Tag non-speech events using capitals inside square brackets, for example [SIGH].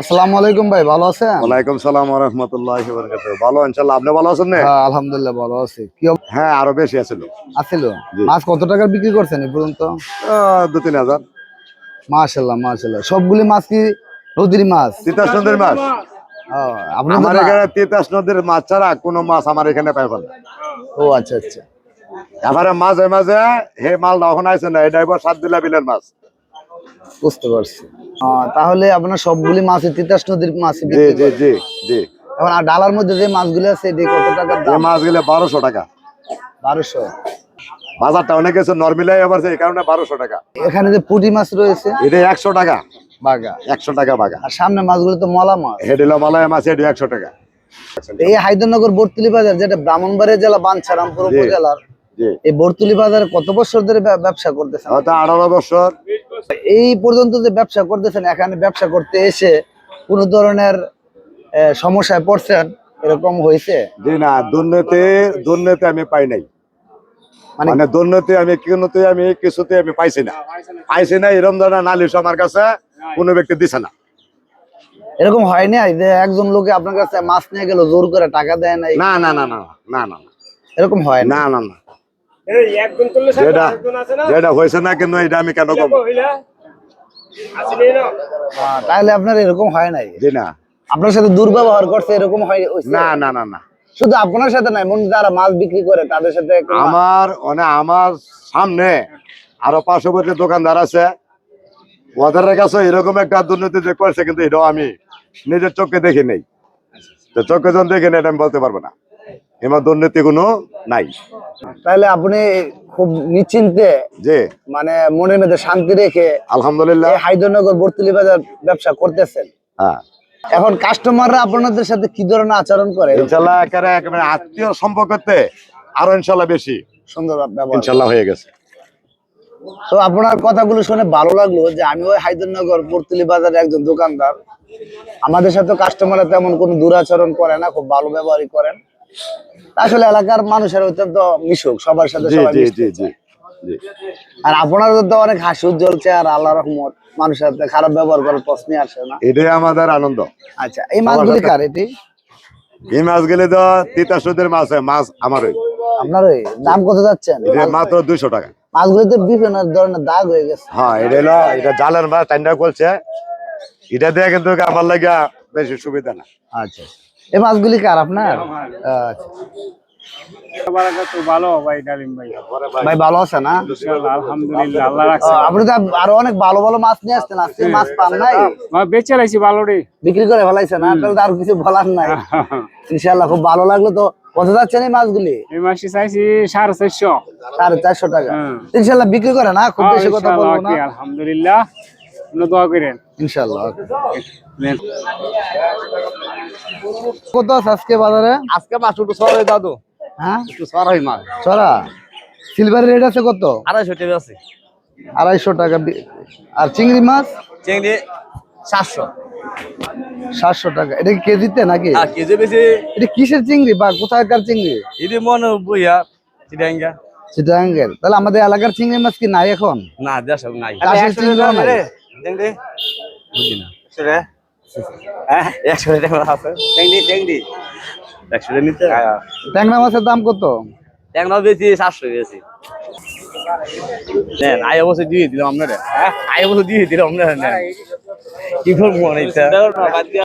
আসসালামু আলাইকুম ভাই ভালো আছেন? ওয়ালাইকুম সালাম রহমতুল্লাহ ভালো ইনশাল্লাহ আপনি ভালো আছেন না? হ্যাঁ, আলহামদুলিল্লাহ ভালো আছি। কি হ্যাঁ আরও বেশি আছিল আছিল মাছ কত টাকার বিক্রি করছেন এই পর্যন্ত? আহ, দু তিন হাজার। মাশাল্লাহ মাশাল্লাহ সবগুলি মাছ কি নদীর মাছ? তিতাস নদীর মাছ। আমার এখানে তিতাস নদীর মাছ ছাড়া কোনো মাছ আমার এখানে পাইবেন না। ও আচ্ছা আচ্ছা। এবারে মাঝে মাঝে হে মাল তখন না এটা এবার সাত দিলা বিলের মাছ। বুঝতে পারছি। তাহলে আপনার সবগুলি মাছ তিতাস নদীর মাছ জি জি জি জি। এখন আর ডালার মধ্যে যে মাছগুলি আছে এটি কত টাকার এই দাম? মাছ গেলে বারোশো টাকা। বারোশো। বাজারটা অনেক কিছু নর্মিলাই আবার এই কারণে বারোশো টাকা। এখানে যে পুঁটি মাছ রয়েছে এটা একশো টাকা। বাগা। একশো টাকা বাগা। আর সামনে মাছগুলো তো মলা মাছ। হেডিলা মালায় মাছ এটা একশো টাকা। এই হায়দ্রনগর বর্তুলি বাজার যেটা ব্রাহ্মণবাড়িয়া জেলা বাঞ্ছারামপুর। উপজেলার এই বর্তুলি বাজারে কত বছর ধরে ব্যবসা করতেছে আঠারো বছর। এই পর্যন্ত যে ব্যবসা করতেছেন এখানে ব্যবসা করতে এসে কোন ধরনের সমস্যায় পড়ছেন? এরকম হয়েছে? জি না দুর্নীতি দুর্নীতি আমি পাই নাই। মানে মানে দুর্নীতি আমি কোনোতে আমি কিছুতে আমি পাইছি না। পাইছি না এরকম ধরনের নালিশ আমার কাছে কোনো ব্যক্তি দিছে না। এরকম হয় না যে একজন লোকে আপনার কাছে মাছ নিয়ে গেল জোর করে টাকা দেয় নাই? না না না না না না না। এরকম হয় না না না। যেটা যেটা হয়েছে না কিন্তু এটা আমি কেন কম তাহলে আপনার এরকম হয় নাই। জি না। আপনার সাথে দুর্ব্যবহার করছে এরকম হয় না না না না। শুধু আপনার সাথে নাই মনে যারা মাছ বিক্রি করে তাদের সাথে আমার মানে আমার সামনে আরও পার্শ্ববর্তী দোকানদার আছে। ওদের কাছে এরকম একটা দুর্নীতি যে করছে কিন্তু এটাও আমি নিজের চোখে দেখি নেই। তো চোখে যখন দেখি নেই এটা আমি বলতে পারব না। এবার দুর্নীতি কোনো নাই। তাহলে আপনি খুব নিশ্চিন্তে যে মানে মনের মধ্যে শান্তি রেখে আলহামদুলিল্লাহ। হায়দ্রনগর বর্তুলি বাজার ব্যবসা করতেছেন। হ্যাঁ। এখন কাস্টমাররা আপনাদের সাথে কি ধরনের আচরণ করে? ইনশাল্লাহ একেবারে একেবারে আত্মীয় সম্পর্কতে আরও ইনশাল্লাহ বেশি সুন্দর ব্যবহার। ইনশাল্লাহ হয়ে গেছে। তো আপনার কথাগুলো শুনে ভালো লাগল যে আমি ওই হায়দ্রনগর বর্তুলি বাজারের একজন দোকানদার। আমাদের সাথে কাস্টমাররা তেমন কোনো দুরাচরণ করে না খুব ভালো ব্যবহারই করেন। আসলে এলাকার মানুষের অত্যন্ত মিশুক সবার সাথে আর আপনাদের তো অনেক হাসি উজ্জ্বল আল্লাহ রহমত মানুষের সাথে খারাপ ব্যবহার করার প্রশ্নই আসে না। এটাই আমাদের আনন্দ। আচ্ছা এই মাছগুলি কার এটি? এই মাছ গেলে তো তিতাসুদের মাছ হয়, মাছ আমার ওই আপনার ওই দাম কত যাচ্ছেন? মাত্র দুইশো টাকা। মাছগুলিতে বিভিন্ন ধরনের দাগ হয়ে গেছে। হ্যাঁ এটা হলো এটা জালের মাছ টাইনটা করছে এটা দিয়ে কিন্তু আমার লাগিয়া বেশি সুবিধা না। আচ্ছা। এই মাছগুলি কার আপনার? আচ্ছা ভালো ভাই ডালিম ভাই। ভাই ভালো আছে না? ইনশাআল্লাহ আলহামদুলিল্লাহ আল্লাহ ও, রাখছে আপনি তো আরও অনেক ভালো ভালো মাছ নিয়ে আসছেন আজকে মাছ পান নাই? মা রাখছি ভালো রে বিক্রি করে না তাহলে আর কিছু বলার নাই। [LAUGHS] ইনশাল্লাহ খুব ভালো লাগল তো। কত যাচ্ছেন এই মাছগুলি? এই মাসে চাইছি সাড়ে চারশো। সাড়ে চারশো টাকা। হ্যাঁ। ইনশাল্লাহ বিক্রি করে না? খুব বেশি কথা বলব না। আলহামদুলিল্লাহ। আপনি দোয়া করেন। ইনশাল্লাহ কত আছে আজকে বাজারে? আজকে মাছ সরাই দাদু। হ্যাঁ? একটু সরাই মাছ। চড়া সিলভার রেট আছে কত? আড়াইশো টাকা আছে। আড়াইশো টাকা আর চিংড়ি মাছ? চিংড়ি সাতশো। সাতশো টাকা। এটা কি কেজিতে নাকি? আর কেজি বেশি। এটা কিসের চিংড়ি বা কোথাকার চিংড়ি? যদি মনে বইয়া চিটাঙ্গা। চিটাঙ্গের। তাহলে আমাদের এলাকার চিংড়ি মাছ কি নাই এখন? না দেশ নাই। বুঝি না হ্যাঁ। [LAUGHS] একশো টাকা আছে। চিংড়ি চিংড়ি একশো টাকা নিতে? ট্যাংরা মাছের দাম কত? ট্যাংরা বেশি সাতশো বেশি। নেন আয় অবশ্যই দিয়ে দিলাম আপনারা। আয় অবশ্যই দিয়ে দিলাম আপনারা নেন। কি করব মনে ইচ্ছা